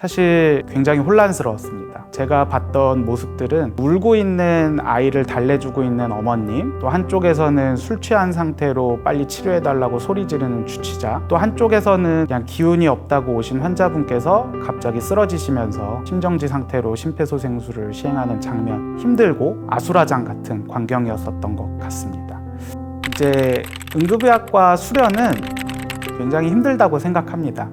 사실 굉장히 혼란스러웠습니다. 제가 봤던 모습들은 울고 있는 아이를 달래주고 있는 어머님, 또 한쪽에서는 술 취한 상태로 빨리 치료해달라고 소리 지르는 주치자, 또 한쪽에서는 그냥 기운이 없다고 오신 환자분께서 갑자기 쓰러지시면서 심정지 상태로 심폐소생술을 시행하는 장면, 힘들고 아수라장 같은 광경이었었던 것 같습니다. 이제 응급의학과 수련은 굉장히 힘들다고 생각합니다.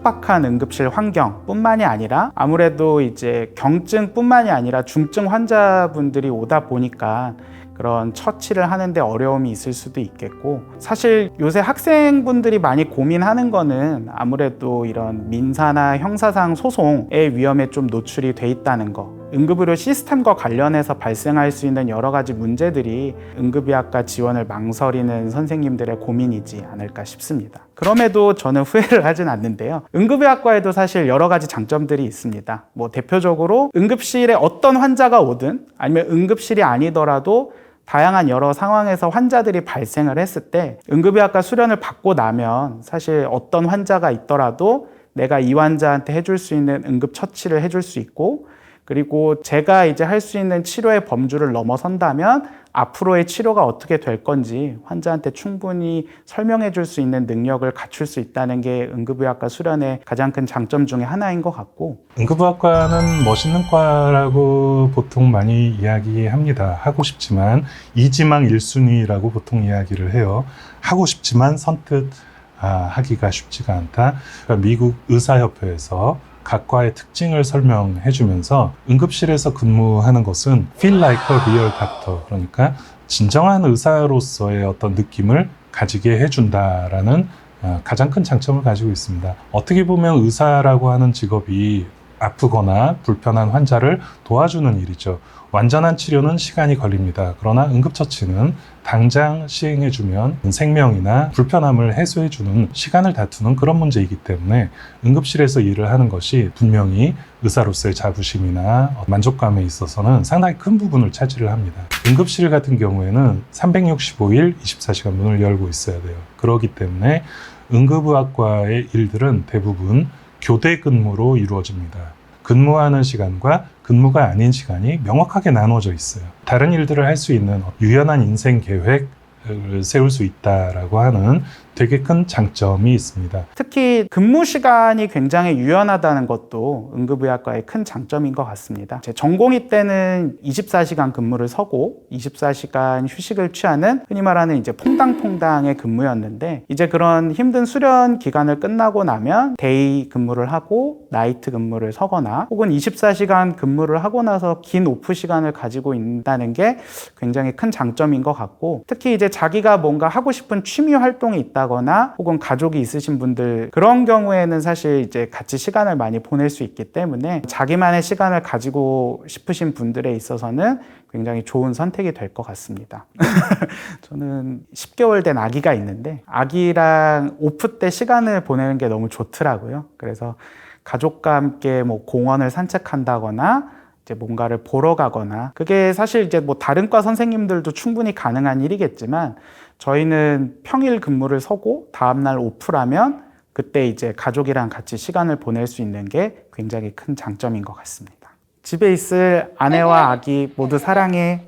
척박한 응급실 환경뿐만이 아니라 아무래도 이제 경증뿐만이 아니라 중증 환자분들이 오다 보니까 그런 처치를 하는데 어려움이 있을 수도 있겠고 사실 요새 학생분들이 많이 고민하는 거는 아무래도 이런 민사나 형사상 소송의 위험에 좀 노출이 돼 있다는 거 응급의료 시스템과 관련해서 발생할 수 있는 여러 가지 문제들이 응급의학과 지원을 망설이는 선생님들의 고민이지 않을까 싶습니다. 그럼에도 저는 후회를 하진 않는데요. 응급의학과에도 사실 여러 가지 장점들이 있습니다. 뭐 대표적으로 응급실에 어떤 환자가 오든 아니면 응급실이 아니더라도 다양한 여러 상황에서 환자들이 발생을 했을 때 응급의학과 수련을 받고 나면 사실 어떤 환자가 있더라도 내가 이 환자한테 해줄 수 있는 응급 처치를 해줄 수 있고 그리고 제가 이제 할 수 있는 치료의 범주를 넘어선다면 앞으로의 치료가 어떻게 될 건지 환자한테 충분히 설명해 줄 수 있는 능력을 갖출 수 있다는 게 응급의학과 수련의 가장 큰 장점 중에 하나인 것 같고 응급의학과는 멋있는 과라고 보통 많이 이야기합니다. 하고 싶지만 이지망 1순위라고 보통 이야기를 해요. 하고 싶지만 선뜻 아, 하기가 쉽지가 않다. 그러니까 미국 의사협회에서 각 과의 특징을 설명해 주면서 응급실에서 근무하는 것은 feel like a real doctor 그러니까 진정한 의사로서의 어떤 느낌을 가지게 해준다라는 어, 가장 큰 장점을 가지고 있습니다. 어떻게 보면 의사라고 하는 직업이 아프거나 불편한 환자를 도와주는 일이죠. 완전한 치료는 시간이 걸립니다. 그러나 응급처치는 당장 시행해주면 생명이나 불편함을 해소해주는 시간을 다투는 그런 문제이기 때문에 응급실에서 일을 하는 것이 분명히 의사로서의 자부심이나 만족감에 있어서는 상당히 큰 부분을 차지를 합니다. 응급실 같은 경우에는 365일 24시간 문을 열고 있어야 돼요. 그렇기 때문에 응급의학과의 일들은 대부분 교대 근무로 이루어집니다. 근무하는 시간과 근무가 아닌 시간이 명확하게 나눠져 있어요. 다른 일들을 할 수 있는 유연한 인생 계획을 세울 수 있다라고 하는 되게 큰 장점이 있습니다. 특히 근무 시간이 굉장히 유연하다는 것도 응급의학과의 큰 장점인 것 같습니다. 제 전공의 때는 24시간 근무를 서고 24시간 휴식을 취하는 흔히 말하는 이제 퐁당퐁당의 근무였는데 이제 그런 힘든 수련 기간을 끝나고 나면 데이 근무를 하고 나이트 근무를 서거나 혹은 24시간 근무를 하고 나서 긴 오프 시간을 가지고 있다는 게 굉장히 큰 장점인 것 같고 특히 이제 자기가 뭔가 하고 싶은 취미 활동이 있다거나 혹은 가족이 있으신 분들 그런 경우에는 사실 이제 같이 시간을 많이 보낼 수 있기 때문에 자기만의 시간을 가지고 싶으신 분들에 있어서는 굉장히 좋은 선택이 될 것 같습니다. 저는 10개월 된 아기가 있는데 아기랑 오프 때 시간을 보내는 게 너무 좋더라고요. 그래서 가족과 함께 뭐 공원을 산책한다거나 이제 뭔가를 보러 가거나 그게 사실 이제 뭐 다른 과 선생님들도 충분히 가능한 일이겠지만 저희는 평일 근무를 서고 다음날 오프라면 그때 이제 가족이랑 같이 시간을 보낼 수 있는 게 굉장히 큰 장점인 것 같습니다. 집에 있을 아내와 아기 모두 사랑해.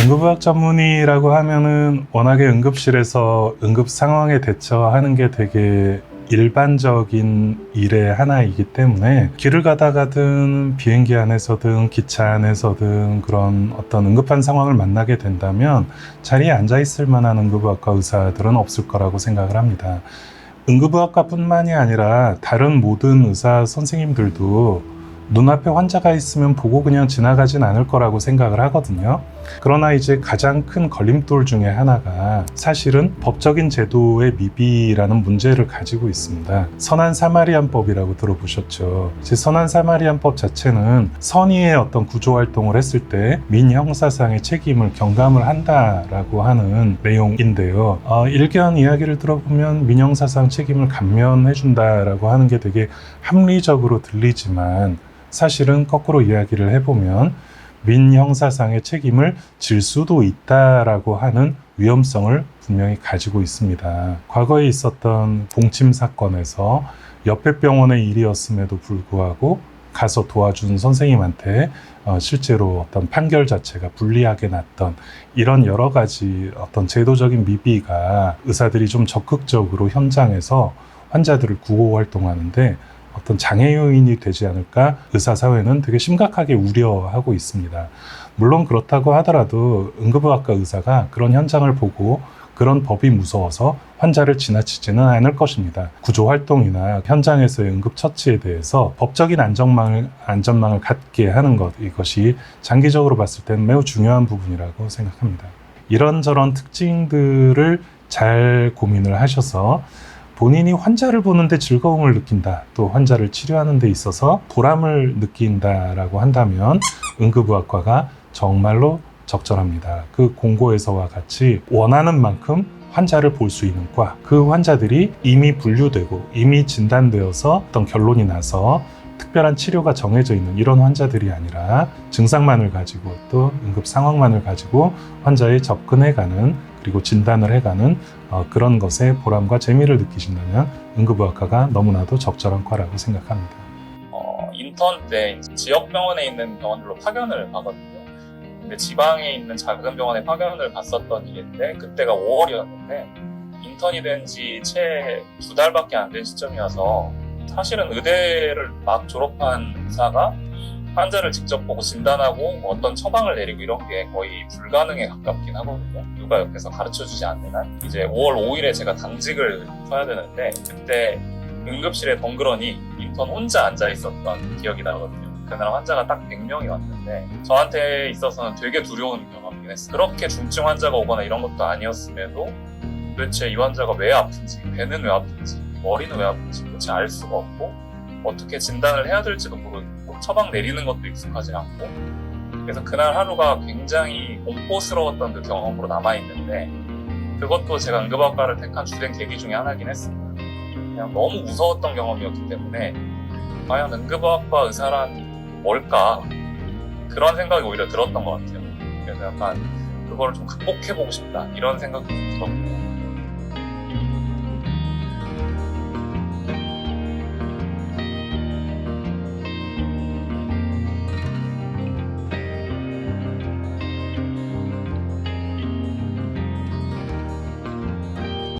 응급의학 전문의라고 하면은 워낙에 응급실에서 응급 상황에 대처하는 게 되게 일반적인 일의 하나이기 때문에 길을 가다가든 비행기 안에서든 기차 안에서든 그런 어떤 응급한 상황을 만나게 된다면 자리에 앉아 있을 만한 응급의학과 의사들은 없을 거라고 생각을 합니다. 응급의학과뿐만이 아니라 다른 모든 의사 선생님들도 눈앞에 환자가 있으면 보고 그냥 지나가진 않을 거라고 생각을 하거든요. 그러나 이제 가장 큰 걸림돌 중에 하나가 사실은 법적인 제도의 미비라는 문제를 가지고 있습니다. 선한 사마리안법이라고 들어보셨죠. 제 선한 사마리안법 자체는 선의의 어떤 구조 활동을 했을 때 민형사상의 책임을 경감을 한다라고 하는 내용인데요. 어, 일견 이야기를 들어보면 민형사상 책임을 감면해준다라고 하는 게 되게 합리적으로 들리지만 사실은 거꾸로 이야기를 해보면 민형사상의 책임을 질 수도 있다라고 하는 위험성을 분명히 가지고 있습니다. 과거에 있었던 공침 사건에서 옆에 병원의 일이었음에도 불구하고 가서 도와준 선생님한테 어, 실제로 어떤 판결 자체가 불리하게 났던 이런 여러 가지 어떤 제도적인 미비가 의사들이 좀 적극적으로 현장에서 환자들을 구호 활동하는데 어떤 장애 요인이 되지 않을까 의사 사회는 되게 심각하게 우려하고 있습니다. 물론 그렇다고 하더라도 응급의학과 의사가 그런 현장을 보고 그런 법이 무서워서 환자를 지나치지는 않을 것입니다. 구조 활동이나 현장에서의 응급 처치에 대해서 법적인 안전망을, 안전망을 갖게 하는 것, 이것이 장기적으로 봤을 때는 매우 중요한 부분이라고 생각합니다. 이런저런 특징들을 잘 고민을 하셔서 본인이 환자를 보는데 즐거움을 느낀다, 또 환자를 치료하는 데 있어서 보람을 느낀다라고 한다면 응급의학과가 정말로 적절합니다. 그 공고에서와 같이 원하는 만큼 환자를 볼 수 있는 과, 그 환자들이 이미 분류되고 이미 진단되어서 어떤 결론이 나서 특별한 치료가 정해져 있는 이런 환자들이 아니라 증상만을 가지고 또 응급 상황만을 가지고 환자에 접근해 가는 그리고 진단을 해가는 어, 그런 것에 보람과 재미를 느끼신다면 응급의학과가 너무나도 적절한 과라고 생각합니다. 어, 인턴 때 지역 병원에 있는 병원들로 파견을 가거든요. 근데 지방에 있는 작은 병원에 파견을 갔었던 일인데 그때가 5월이었는데 인턴이 된 지 채 두 달밖에 안 된 시점이어서 사실은 의대를 막 졸업한 의사가 환자를 직접 보고 진단하고 뭐 어떤 처방을 내리고 이런 게 거의 불가능에 가깝긴 하거든요. 누가 옆에서 가르쳐 주지 않는 한. 이제 5월 5일에 제가 당직을 서야 되는데 그때 응급실에 덩그러니 인턴 혼자 앉아 있었던 기억이 나거든요. 그날 환자가 딱 100명이 왔는데 저한테 있어서는 되게 두려운 경험이긴 했어요. 그렇게 중증 환자가 오거나 이런 것도 아니었음에도 도대체 이 환자가 왜 아픈지, 배는 왜 아픈지, 머리는 왜 아픈지 도대체 알 수가 없고 어떻게 진단을 해야 될지도 모르고 처방 내리는 것도 익숙하지 않고 그래서 그날 하루가 굉장히 공포스러웠던 그 경험으로 남아있는데 그것도 제가 응급학과를 택한 주된 계기 중에 하나긴 했습니다. 그냥 너무 무서웠던 경험이었기 때문에 과연 응급의학과 의사란 뭘까 그런 생각이 오히려 들었던 것 같아요. 그래서 약간 그거를 좀 극복해보고 싶다 이런 생각도 좀 들었고